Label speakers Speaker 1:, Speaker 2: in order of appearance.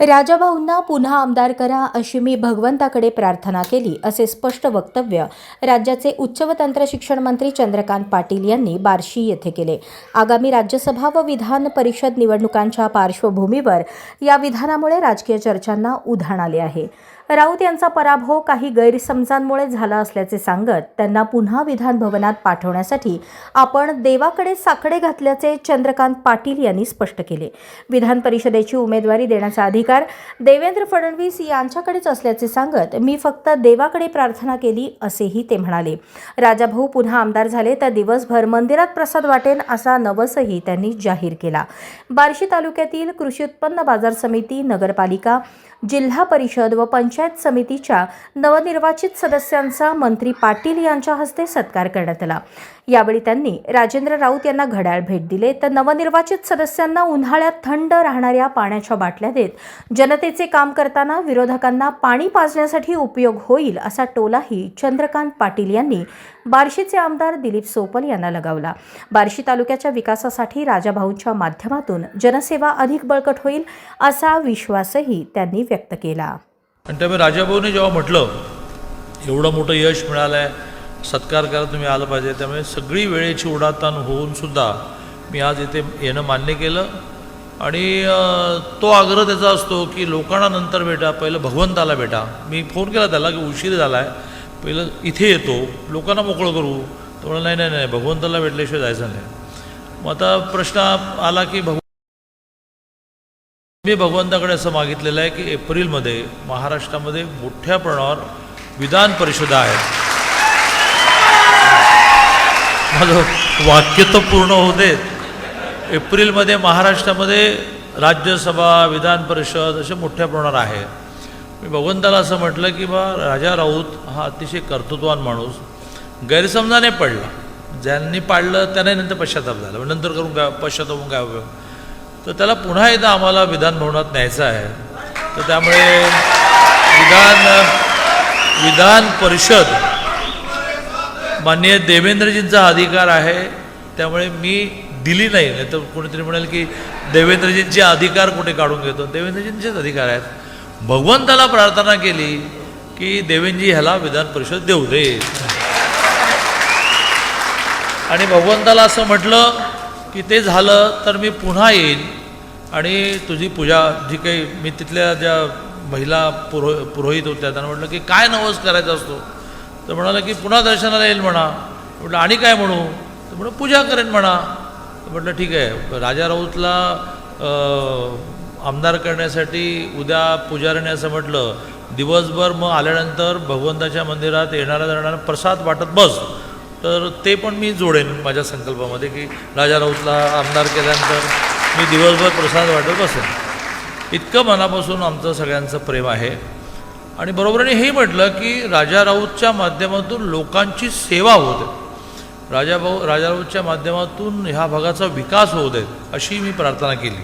Speaker 1: राजाभाऊंना पुन्हा आमदार करा अशी मी भगवंताकडे प्रार्थना केली असे स्पष्ट वक्तव्य राज्याचे उच्च व तंत्र शिक्षण मंत्री चंद्रकांत पाटील यांनी बार्शी येथे केले. आगामी राज्यसभा व विधान परिषद निवडणुकांच्या पार्श्वभूमीवर या विधानामुळे राजकीय चर्चांना उधाण आले आहे. राऊत यांचा पराभव काही गैरसमजांमुळे झाला असल्याचे सांगत त्यांना पुन्हा विधान भवनात पाठवण्यासाठी आपण देवाकडे साकडे घातल्याचे चंद्रकांत पाटील यांनी स्पष्ट केले. विधान परिषदेची उमेदवारी देण्याचा अधिकार देवेंद्र फडणवीस यांच्याकडेच असल्याचे सांगत मी फक्त देवाकडे प्रार्थना केली असेही ते म्हणाले. राजाभाऊ पुन्हा आमदार झाले तर दिवसभर मंदिरात प्रसाद वाटेन असा नवसही त्यांनी जाहीर केला. बार्शी तालुक्यातील कृषी उत्पन्न बाजार समिती नगरपालिका जिल्हा परिषद व पंचायत पंचायत समितीच्या नवनिर्वाचित सदस्यांचा मंत्री पाटील यांच्या हस्ते सत्कार करण्यात आला. यावेळी त्यांनी राजेंद्र राऊत यांना घड्याळ भेट दिले तर नवनिर्वाचित सदस्यांना उन्हाळ्यात थंड राहणाऱ्या पाण्याच्या बाटल्या देत जनतेचे काम करताना विरोधकांना पाणी पाजण्यासाठी उपयोग होईल असा टोलाही चंद्रकांत पाटील यांनी बार्शीचे आमदार दिलीप सोपल यांना लगावला. बार्शी तालुक्याच्या विकासासाठी राजाभाऊंच्या माध्यमातून जनसेवा अधिक बळकट होईल असा विश्वासही त्यांनी व्यक्त केला.
Speaker 2: आणि त्यामुळे राजाभाऊने जेव्हा म्हटलं एवढं मोठं यश मिळालं आहे सत्कार करायला तुम्ही आलं पाहिजे. त्यामुळे सगळी वेळेची उडाताण होऊन सुद्धा मी आज इथे येणं मान्य केलं. आणि तो आग्रह त्याचा असतो की लोकांना नंतर भेटा पहिलं भगवंताला भेटा. मी फोन केला त्याला की उशीर झाला आहे पहिलं इथे येतो लोकांना मोकळं करू. तर नाही नाही नाही भगवंताला भेटल्याशिवाय जायचं नाही. मग आता प्रश्न आला की भगव मी भगवंताकडे असं मागितलेलं आहे की एप्रिलमध्ये महाराष्ट्रामध्ये मोठ्या प्रमाणावर विधान परिषदा आहेत माझं वाक्य तर पूर्ण होते. एप्रिलमध्ये महाराष्ट्रामध्ये राज्यसभा विधान परिषद असे मोठ्या प्रमाणावर आहे. मी भगवंताला असं म्हटलं की बा राजा राऊत हा अतिशय कर्तृत्वान माणूस. गैरसमजाने पडला. ज्यांनी पाडलं त्यांना नंतर पश्चाताप झाला. मग नंतर करून काय पश्चाताप काय उपयोग तर त्याला पुन्हा एकदा आम्हाला विधान भवनात न्यायचं आहे. तर त्यामुळे विधान विधान परिषद माननीय देवेंद्रजींचा अधिकार आहे. त्यामुळे मी दिली नाही. नाही तर कोणीतरी म्हणाल की देवेंद्रजींचे अधिकार कुठे काढून घेतो? देवेंद्रजींचेच अधिकार आहेत. भगवंताला प्रार्थना केली की देवेंद्रजी ह्याला विधान परिषद देऊ दे. आणि भगवंताला असं म्हटलं की ते झालं तर मी पुन्हा येईन. आणि तुझी पूजा जी काही मी तिथल्या ज्या महिला पुरो पुरोहित होत्या त्यांना म्हटलं की काय नवस करायचा असतो? तर म्हणाला की पुन्हा दर्शनाला येईल म्हणा. म्हटलं आणि काय म्हणू? तर म्हणून पूजा करेन म्हणा. म्हटलं ठीक आहे. राजा राऊतला आमदार करण्यासाठी उद्या पुजाऱ्याने असं म्हटलं. दिवसभर मग आल्यानंतर भगवंताच्या मंदिरात येणारा जाणारा प्रसाद वाटत बस. तर ते पण मी जोडेन माझ्या संकल्पामध्ये की राजा राऊतला आमदार केल्यानंतर मी दिवसभर प्रसाद वाटत बसेन. इतकं मनापासून आमचं सगळ्यांचं प्रेम आहे. आणि बरोबरीने हे म्हटलं की राजा राऊतच्या माध्यमातून लोकांची सेवा होते राजाभाऊ राजा राऊतच्या माध्यमातून ह्या भागाचा विकास होऊ देत अशी मी प्रार्थना केली.